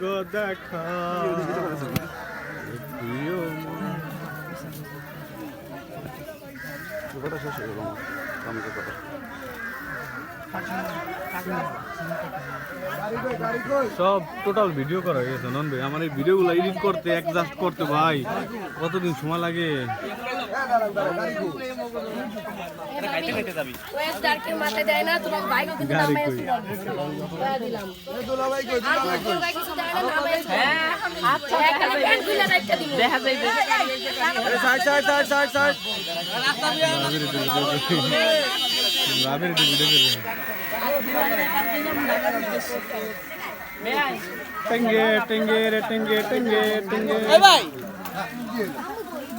গো দেখা। শেষ হয়ে গেল সব টোটাল ভিডিও করা হয়ে গেছে নন ভাই আমার এই ভিডিওগুলো এডিট করতে অ্যাডজাস্ট করতে ভাই কতদিন সময় লাগে? মাথায় দেয় না তোমার বাইকও কিন্তু গাড়ি নামাই কই? দিলাম আর কোনো বাইক কিছু দেয় না নামাই আচ্ছা একটা প্যান্ট খুলে রাখতে দিমু দেখা যাইবে ভাবির একটু ভিডিও করবে টেঙ্গে টেঙ্গে রে টেঙ্গে টেঙ্গে টেঙ্গে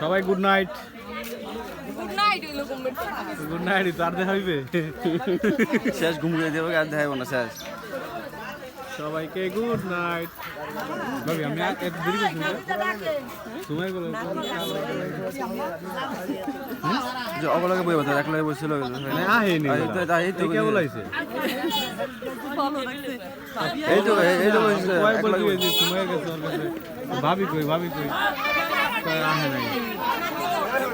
সবাই গুড নাইট গুড নাইট তার দেখা হইবে? শেষ ঘুম দিয়ে দেবো আর দেখাবো না শেষ। সবাইকে গুড নাইট ভাবি আমি একটু দেরি করছি সময়গুলো। যে অগলকে বই বলতে একলগে বসছিল আহেনি এই তো কে বলাইছে? এই তো এই তো বলছি ভাবি কই ভাবি কই? নাই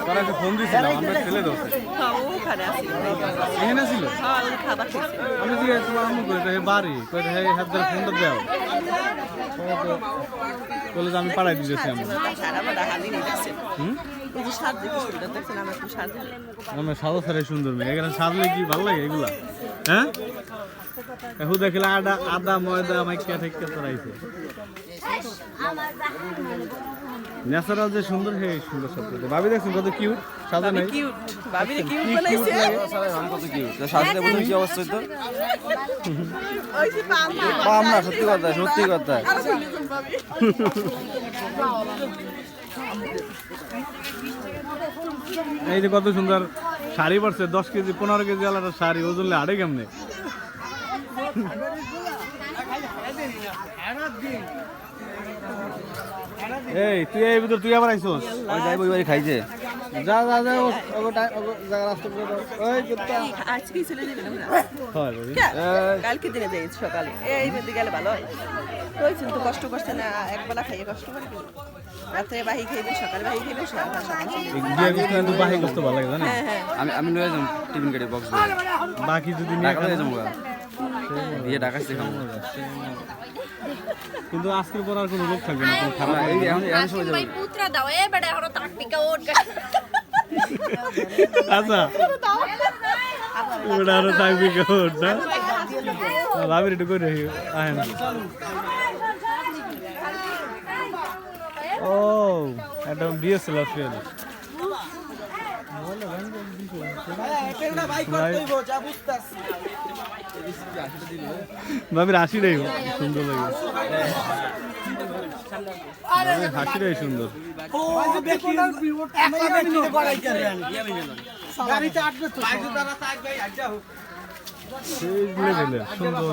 তারা ফোন দিয়েছিলাম, আমরা ছেলে দোষে এখানে ছিল আমি জিজ্ঞেস তোমার আম্মু হে বাড়ি? কই হে হাত দাও। বলে আমি পাড়াই দিতেছি আমি আমার। সাদা সারে সুন্দর মেয়ে। এখানে সাজলে কি ভালো লাগে এগুলা? হ্যাঁ? এখন দেখলে আদা আদা, ময়দা মাইকা ঠেকা তোরাইছে ন্যাচারাল যে সুন্দর হে সুন্দর সব কিছু। ভাবি দেখছেন কত কিউট সাজা নাই কিউট ভাবি রে কিউট বানাইছে কত কি সাজতে বলতে কি অবস্থা তো ওই যে পাম না পাম না সত্যি কথা সত্যি কথা এই যে কত সুন্দর শাড়ি পরছে দশ কেজি পনেরো কেজি আলাদা শাড়ি ওজনলে আড়ে কেমনে এই তুই এই ভিতর তুই আবার আইসোস। ওই যাইব ওই বাড়ি খাইছে। যা যা যা ও জায়গা রাস্তা করে দাও। ওই কুত্তা। আজকেই চলে যাবেন আমরা হয় বাবি। কালকে দিনে যাই সকালে। এই মেয়েদের গেলে ভালো হয়। কইছেন তো কষ্ট করছে না একবেলা খাইয়ে কষ্ট করে কি? রাত্রে বাহি খাইবেন সকালে বাহি খাইবেন সকাল সকাল কিন্তু বাহি করতে ভালো লাগে জানেন হ্যাঁ হ্যাঁ। আমি আমি লয়ে যাম টিফিন কাটি বক্স বাকি যদি নিয়ে যাব বিয়ে ঢাকা দেখাম কিন্তু আজকের পর আর কোনো লোক থাকবে না কোনো খারাপ এই এখন এখন সবাই যাব। ভাই পুত্রা দাও এ বেটা এখনও তাকটিকা ওট আচ্ছা। ওটা আরও থাকবে কেমন না ভাবির একটু করে আহেন। ও একটা ডিএসএলআর ফেল। ভাবির হাসিটাই সুন্দর লাগে। হাসিটাই সুন্দর। সুন্দর